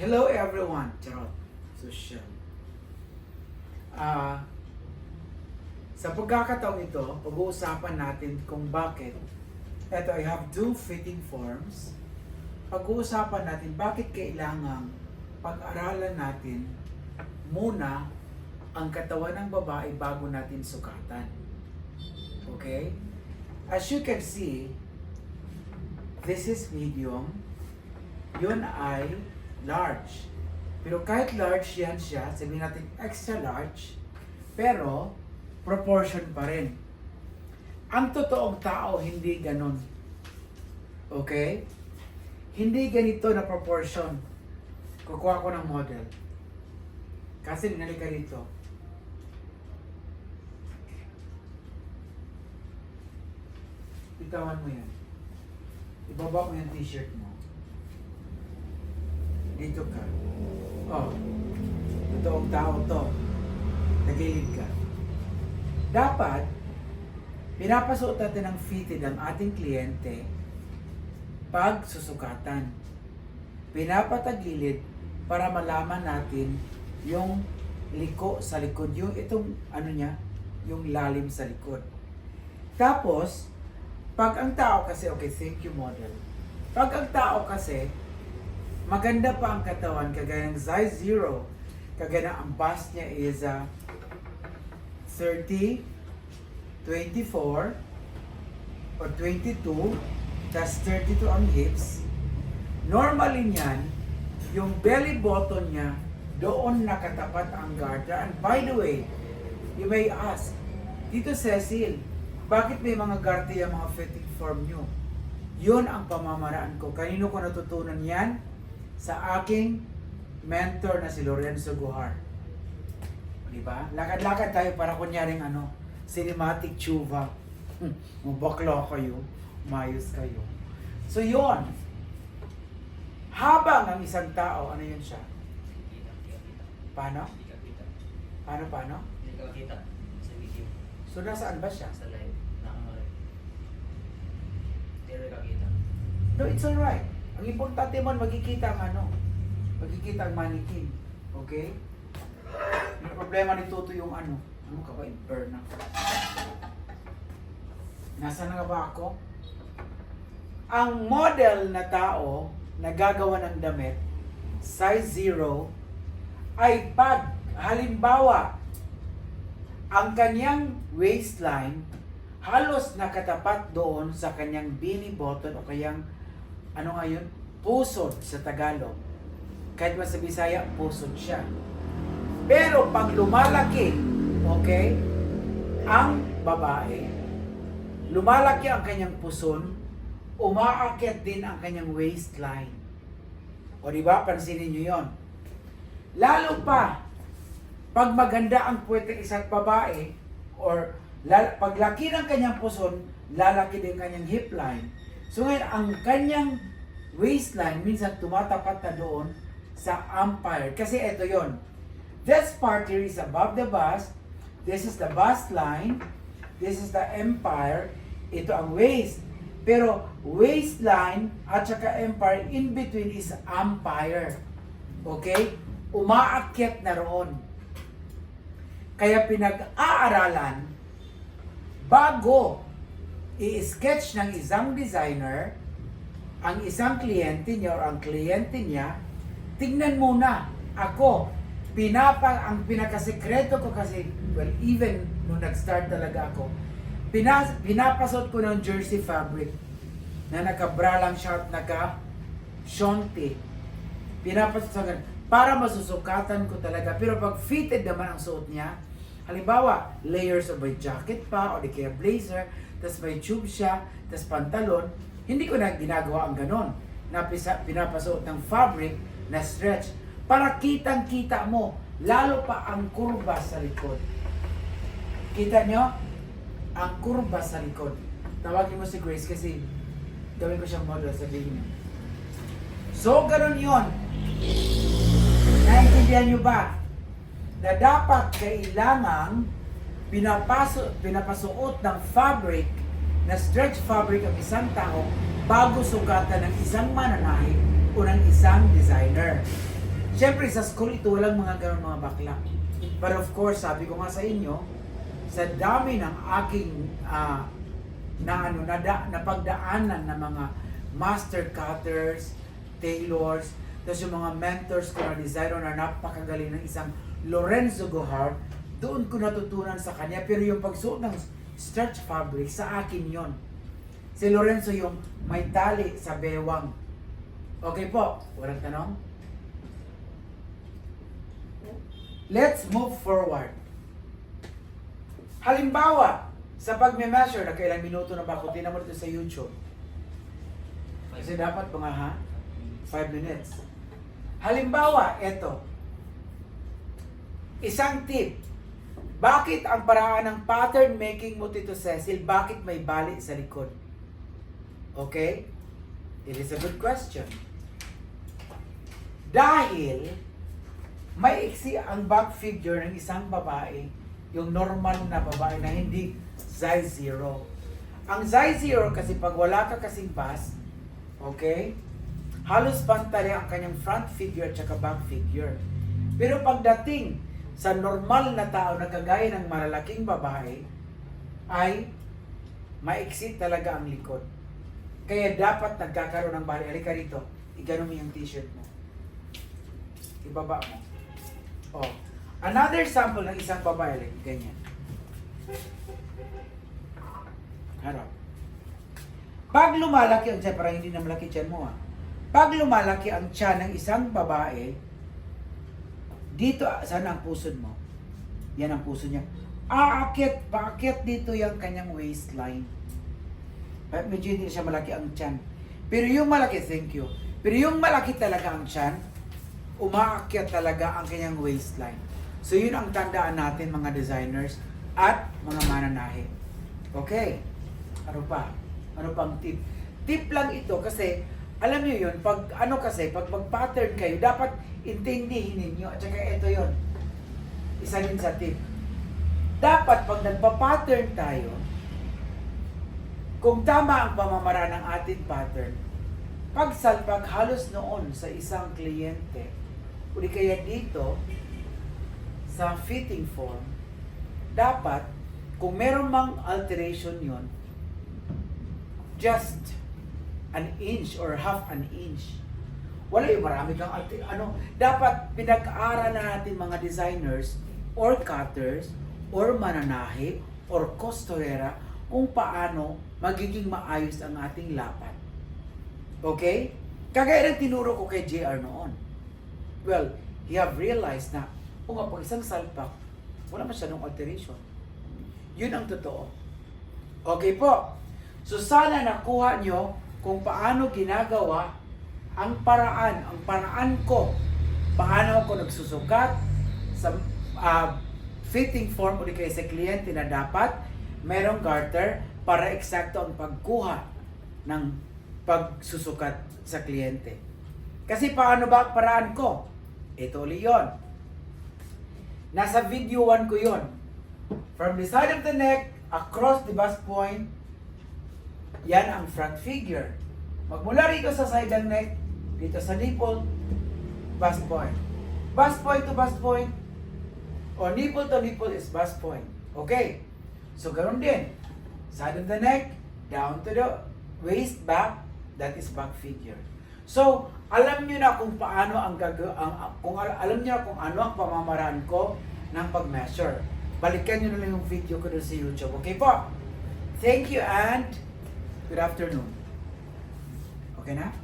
Hello everyone! Charot. Social. Ah, sa pagkakataong ito, pag-uusapan natin kung bakit Eto, I have two fitting forms. Pag-uusapan natin bakit kailangang pag-aralan natin muna ang katawan ng babae bago natin sukatan. Okay? As you can see, this is medium. Yun ay large. Pero kahit large yan siya, sabihin natin extra large, pero proportion pa rin. Ang totoong tao, hindi ganun. Okay? Hindi ganito na proportion. Kukuha ko ng model. Kasi dinali ka rito. Bitawan mo yan. Ibaba mo yung t-shirt mo. Dito ka. Oh. Totoong tao to. Nagilid ka. Dapat, pinapasuot natin ng fitted ang ating kliyente pag susukatan. Pinapatagilid para malaman natin yung liko sa likod, yung itong ano niya, yung lalim sa likod. Tapos, pag ang tao kasi, okay, thank you model. Pag ang tao kasi, maganda pa ang katawan, kagaya ng size 0, kagaya ng ang bust niya is uh, 30, 24, or 22, tas 32 ang hips. Normally niyan, yung belly button niya, doon nakatapat ang garter. And by the way, you may ask, Tito Cecil, bakit may mga garter yung mga fitting form nyo? Yun ang pamamaraan ko. Kanino ko natutunan yan? Sa aking mentor na si Lorenzo Guhar. Di ba? Lakad-lakad tayo para kunyaring ano, cinematic chuva. Hmm, Mabakla kayo, mayos kayo. So yun, habang ang isang tao, ano yun siya? Paano? Paano, paano? Hindi ka sa video. So nasaan ba siya? Sa live. Nakangalive. Hindi ka kita. No, it's alright. Ang importante mo, magkikita ang ano, magkikita ang mannequin. Okay? Yung problema ni Toto yung ano, ano ka ba, burn ako. Nasaan na ba ako? Ang model na tao na gagawa ng damit, size 0, ay pag, halimbawa, ang kanyang waistline halos nakatapat doon sa kanyang belly button o kayang ano nga yun? Pusod sa Tagalog. Kahit ba sa Bisaya, pusod siya. Pero pag lumalaki, okay, ang babae, lumalaki ang kanyang puson, umaakyat din ang kanyang waistline. O di ba? Pansinin nyo yon. Lalo pa, pag maganda ang puwet ng isang babae, or lal- paglaki ng kanyang puson, lalaki din kanyang hip line. So ngayon, ang kanyang waistline, minsan tumatapat na doon sa umpire. Kasi ito yon. This part here is above the bust. This is the bust line. This is the empire. Ito ang waist. Pero waistline at saka empire, in between is umpire. Okay? Umaakyat na roon. Kaya pinag-aaralan bago i-sketch ng isang designer ang isang kliyente niya or ang kliyente niya, tignan muna ako, pinapa, ang pinakasekreto ko kasi, well, even nung nag-start talaga ako, pinas, pinapasot ko ng jersey fabric na naka-bra lang sharp, naka shonti. Pinapasot sa para masusukatan ko talaga. Pero pag fitted naman ang suot niya, halimbawa, layers of may jacket pa, o di kaya blazer, tas may tube siya, tas pantalon, hindi ko na ginagawa ang ganon. Napisa, pinapasuot ng fabric na stretch para kitang-kita mo, lalo pa ang kurba sa likod. Kita nyo? Ang kurba sa likod. Tawagin mo si Grace kasi gawin ko siyang model, sabihin niya. So, ganun yon. Naintindihan nyo ba? Na dapat kailangang pinapaso, pinapasuot ng fabric na stretch fabric ang isang tao bago sukatan ng isang mananahi o ng isang designer. Siyempre, sa school ito, walang mga ganun mga bakla. But of course, sabi ko nga sa inyo, sa dami ng aking ah, na ano na da, napagdaanan ng mga master cutters, tailors, tapos yung mga mentors ko na designer na napakagaling ng isang Lorenzo Gohar, doon ko natutunan sa kanya. Pero yung pagsuot ng starch fabric, sa akin yon. Si Lorenzo yung may tali sa bewang. Okay po, walang tanong? Let's move forward. Halimbawa, sa pagme-measure, nagkailang minuto na ba ako? Tinan mo dito sa YouTube. Kasi dapat mga ha? 5 minutes. Halimbawa, eto. Isang tip. Bakit ang paraan ng pattern making mo, Tito Cecil, bakit may bali sa likod? Okay? It is a good question. Dahil may iksi ang back figure ng isang babae, yung normal na babae na hindi size zero. Ang size zero kasi pag wala ka kasing bust, okay, halos pantali ang kanyang front figure at saka back figure. Pero pagdating sa normal na tao na kagaya ng malalaking babae, ay maiksi talaga ang likod. Kaya dapat nagkakaroon ng bali. Halika rito, igano mo yung t-shirt mo. Ibaba mo. Oh. Another sample ng isang babae, like, ganyan. Harap. Pag lumalaki ang tiyan, parang hindi na malaki tiyan mo ah. Pag lumalaki ang tiyan ng isang babae, dito, ah, saan ang pusod mo? Yan ang puso niya. Aakit, paakit dito yung kanyang waistline. Medyo hindi siya malaki ang tiyan. Pero yung malaki, thank you. Pero yung malaki talaga ang tiyan, umaakyat talaga ang kanyang waistline. So yun ang tandaan natin mga designers at mga mananahe. Okay. Ano pa? Ano pang tip? Tip lang ito kasi alam niyo yun, pag ano kasi, pag mag-pattern kayo, dapat intindihin ninyo. At saka ito yun. Isa yun sa tip. Dapat pag nagpa-pattern tayo, kung tama ang pamamaraan ng ating pattern, pagsalpag halos noon sa isang kliyente, uli kaya dito, sa fitting form, dapat, kung meron mang alteration yon just an inch or half an inch. Wala yung marami kang ano, dapat pinag-aaral na natin mga designers or cutters or mananahe or costurera kung paano magiging maayos ang ating lapat. Okay? Kagaya ng tinuro ko kay JR noon. Well, he have realized na, o nga, pag isang salpak, wala masyadong alteration. Yun ang totoo. Okay po. So sana nakuha nyo kung paano ginagawa ang paraan, ang paraan ko, paano ako nagsusukat sa ah, fitting form o di sa kliyente na dapat merong garter para eksakto ang pagkuha ng pagsusukat sa kliyente. Kasi paano ba ang paraan ko? Ito ulit yun. Nasa video 1 ko yon. From the side of the neck, across the bust point, yan ang front figure. Magmula rito sa side ng neck, dito sa nipple, bust point. Bust point to bust point, o nipple to nipple is bust point. Okay? So, ganun din. Side of the neck, down to the waist back, that is back figure. So, alam niyo na kung paano ang gag ang, ang- kung al- alam niyo na kung ano ang pamamaraan ko ng pag-measure. Balikan niyo na lang yung video ko doon sa YouTube. Okay po? Thank you and good afternoon. Okay na?